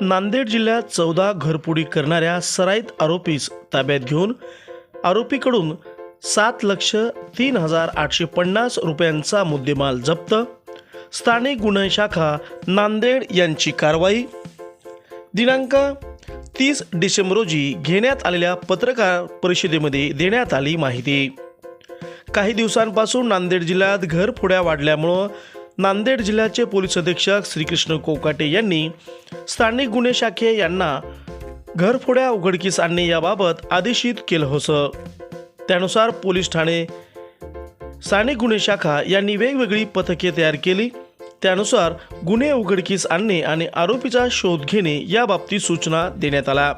नांदेड जिल्ह्यात चौदा घरपुडी करणाऱ्या सराईत आरोपीस ताब्यात घेऊन आरोपीकडून सात लक्ष तीन हजार आठशे पन्नास रुपयांचा मुद्देमाल जप्त. स्थानिक गुन्हे शाखा नांदेड यांची कारवाई. दिनांक तीस डिसेंबर रोजी घेण्यात आलेल्या पत्रकार परिषदेमध्ये देण्यात आली माहिती. काही दिवसांपासून नांदेड जिल्ह्यात घरफोड्या वाढल्यामुळं नांदेड जिल्ह्याचे पोलीस अधीक्षक श्रीकृष्ण कोकाटे यांनी स्थानिक गुन्हे शाखे यांना घरफोड्या उघडकीस आणणे याबाबत आदेशित केलं होतं. त्यानुसार पोलीस ठाणे स्थानिक गुन्हे शाखा यांनी वेगवेगळी पथके तयार केली. त्यानुसार गुन्हे उघडकीस आणणे आणि आरोपीचा शोध घेणे याबाबतीत सूचना देण्यात आल्या.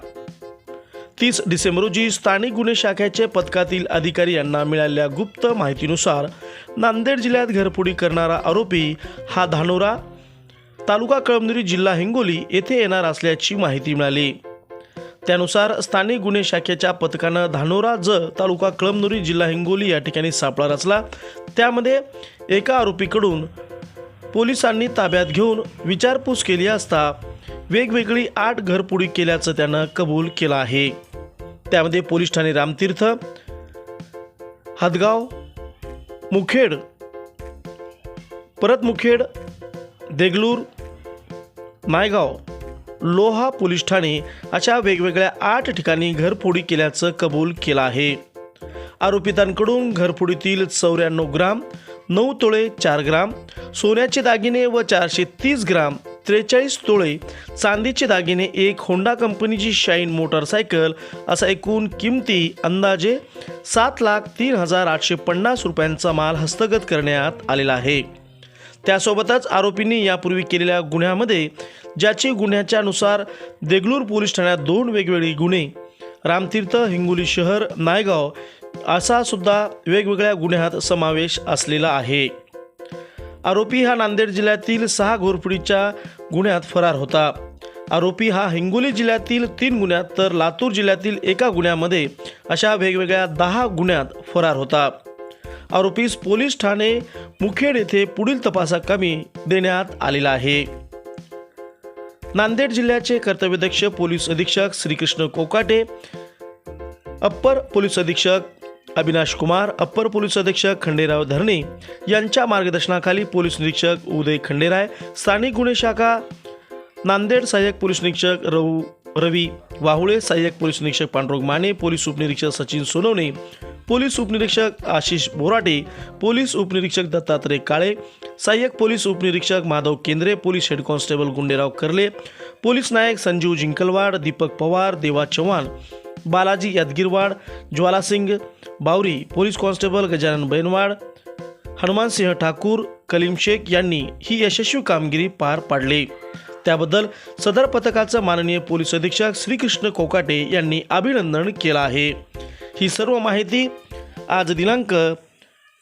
तीस डिसेंबर रोजी स्थानिक गुन्हे शाखेचे पथकातील अधिकारी यांना मिळालेल्या गुप्त माहितीनुसार नांदेड जिल्ह्यात घरफोडी करणारा आरोपी हा धानोरा तालुका कळमनुरी जिल्हा हिंगोली येथे येणार असल्याची माहिती मिळाली. त्यानुसार स्थानिक गुन्हे शाखेच्या पथकानं धानोरा ज तालुका कळमनुरी जिल्हा हिंगोली या ठिकाणी सापळा रचला. त्यामध्ये एका आरोपीकडून पोलिसांनी ताब्यात घेऊन विचारपूस केली असता वेगवेगळी आठ घरपुडी केल्याचं त्यानं कबूल केलं आहे. त्यामध्ये पोलीस ठाणे रामतीर्थ हदगाव मुखेड परत मुखेड देगलूर नायगाव लोहा पोलीस ठाणे अशा वेगवेगळ्या आठ ठिकाणी घरफोडी केल्याचं कबूल केलं आहे. आरोपितांकडून घरफोडीतील चौऱ्याण्णव ग्राम नऊ तोळे चार ग्राम सोन्याचे दागिने व चारशे तीस ग्राम त्रेचाळीस तोळे चांदीचे दागिने एक होंडा कंपनीची शाईन मोटरसायकल असा एकूण किमती अंदाजे सात लाख तीन हजार आठशे पन्नास रुपयांचा माल हस्तगत करण्यात आलेला आहे. त्यासोबतच आरोपींनी यापूर्वी केलेल्या गुन्ह्यामध्ये ज्याची गुन्ह्याच्यानुसार देगलूर पोलीस ठाण्यात दोन वेगवेगळे गुन्हे रामतीर्थ हिंगोली शहर नायगाव असा सुद्धा वेगवेगळ्या गुन्ह्यात समावेश असलेला आहे. आरोपी हा नांदेड जिल्ह्यातील सहा घोरपुडीच्या गुन्ह्यात फरार होता. आरोपी हा हिंगोली जिल्ह्यातील तीन गुन्ह्यात तर लातूर जिल्ह्यातील एका गुन्ह्यामध्ये अशा वेगवेगळ्या दहा गुन्ह्यात फरार होता. आरोपीस पोलीस ठाणे मुखेड येथे पुढील तपासाकामी देण्यात आलेला आहे. नांदेड जिल्ह्याचे कर्तव्यदक्ष पोलीस अधीक्षक श्रीकृष्ण कोकाटे अप्पर पोलीस अधीक्षक अविनाश कुमार अप्पर पोलीस अधीक्षक खंडेराव धरणे यांच्या मार्गदर्शनाखाली पोलीस निरीक्षक उदय खंडेराय स्थानिक गुन्हे शाखा नांदेड सहाय्यक पोलीस निरीक्षक रऊ रवी वाहुळे सहाय्यक पोलीस निरीक्षक पांडुरंग माने पोलीस उपनिरीक्षक सचिन सोनवणे पोलीस उपनिरीक्षक आशिष बोराटे पोलीस उपनिरीक्षक दत्तात्रय काळे सहाय्यक पोलीस उपनिरीक्षक Madhav Kendre police head constable Gunderao Karle police नायक संजीव जिंकलवाड दीपक पवार देवा चव्हाण बालाजी यादगिरवाड ज्वालासिंग बावरी पोलीस कॉन्स्टेबल गजानन बैनवाड हनुमानसिंह ठाकूर कलीम शेख यांनी ही यशस्वी कामगिरी पार पाडली. त्याबद्दल सदर पथकाचं माननीय पोलीस अधीक्षक श्रीकृष्ण कोकाटे यांनी अभिनंदन केलं आहे. ही सर्व माहिती आज दिनांक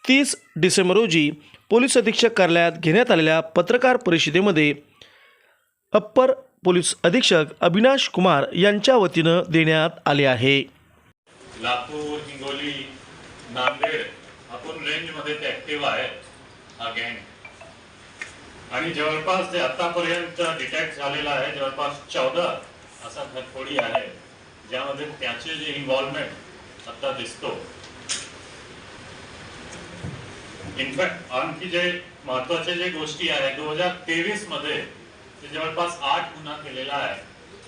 तीस डिसेंबर रोजी पोलीस अधीक्षक कार्यालयात घेण्यात आलेल्या पत्रकार परिषदेमध्ये अप्पर पोलीस अधीक्षक अविनाश कुमार यांच्या वतीनं देण्यात आले आहे. लातूर हिंगोली नांदेड आपण रेंजमध्ये ते ऍक्टिव्ह आहे हा गँग आणि जवळपास जे आतापर्यंत डिटॅक्ट झालेला आहे जवळपास चौदा असा घरफोडी आहे ज्यामध्ये त्याचे जे इन्व्हॉल्वमेंट आता दिसतो. इनफॅक्ट आणखी जे महत्त्वाचे जे गोष्टी आहे दोन हजार तेवीसमध्ये ते जवळपास आठ गुन्हा केलेला आहे.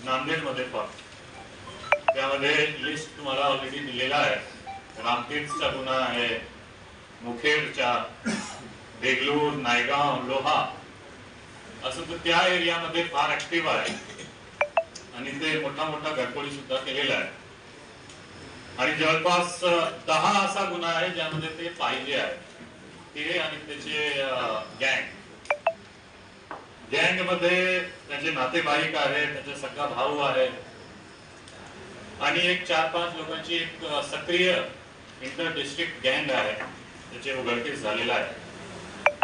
नांदेडमध्ये पण. त्यामध्ये लिस्ट तुम्हाला ऑलरेडी दिलेला आहे. रामतीर्थचा गुन्हा आहे. मुखेडचा. देगलूर नायगाव लोहा. असं तर त्या एरियामध्ये फार ऍक्टिव्ह आहे. आणि ते मोठा मोठा घरपोळी सुद्धा केलेला आहे. आणि जवळपास दहा असा गुन्हा आहे ज्यामध्ये ते पाहिजे आहे. ते आणि त्याचे गँग. गँगमध्ये त्याचे नातेवाईक आहेत त्याचा सगळा भाऊ आहे. आणि एक चार पाच लोकांची एक सक्रिय इंटर डिस्ट्रिक्ट गँग आहे त्याचे उघडकीस झालेला आहे.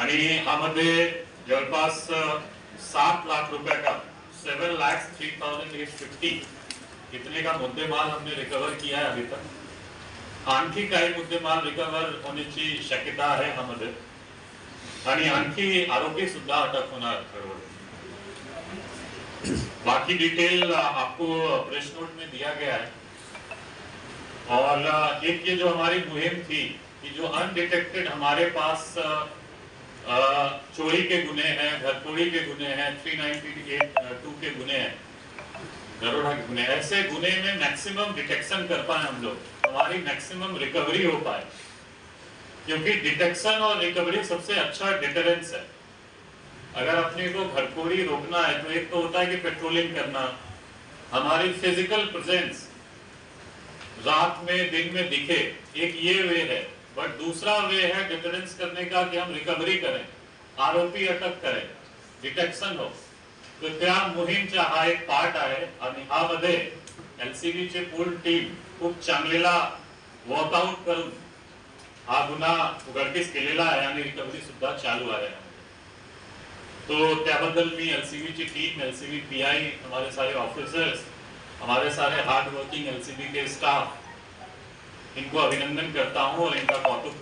आणि ह्यामध्ये जवळपास सात लाख रुपये का seven lakhs three thousand eight fifty इतने का मुद्देमाल हमने रिकवर किया है अभी तक. आणखी काही मुद्देमाल रिकवर होण्याची शक्यता आहे ह्यामध्ये. आरोपी अटक ठरवले. बाकी डिटेल आपको प्रेस नोट में दिया गया है. और एक ये जो हमारी मुहिम थी कि जो अनडिटेक्टेड हमारे पास चोरी के गुने हैं घरतोड़ी के गुने हैं थ्री नाइनटी टू के गुने हैं, दरोड़ा के गुने ऐसे गुने में मैक्सिमम डिटेक्शन कर पाए हम लोग हमारी मैक्सिमम रिकवरी हो पाए। क्योंकि डिटेक्शन और रिकवरी सबसे अच्छा डिटरेंस है। अगर अपने को घरखोरी रोकना है तो एक तो होता है कि पेट्रोलिंग करना, हमारी फ़िज़िकल प्रेजेंस रात में, दिन में दिखे, एक ये वे है। बट दूसरा वे है डिफरेंस करने का कि हम रिकवरी करें, आरोपी अटक करें डिटेक्शन हो। तो त्या मोहीमचा हा एक पार्ट आहे आणि ह्यामध्ये LCB चे पूर्ण टीम खूप चांगलेला वर्कआउट करून हा गुन्हा उघडकीस केलेला आहे आणि रिकव्हरी सुद्धा चालू आहे. तो त्याबद्दल मी एलसीबी ची टीम एलसीबी पीआई हमारे सारे ऑफिसर्स हमारे सारे hard working L C B के स्टाफ इनको अभिनंदन करता हूँ और इनका कौतुक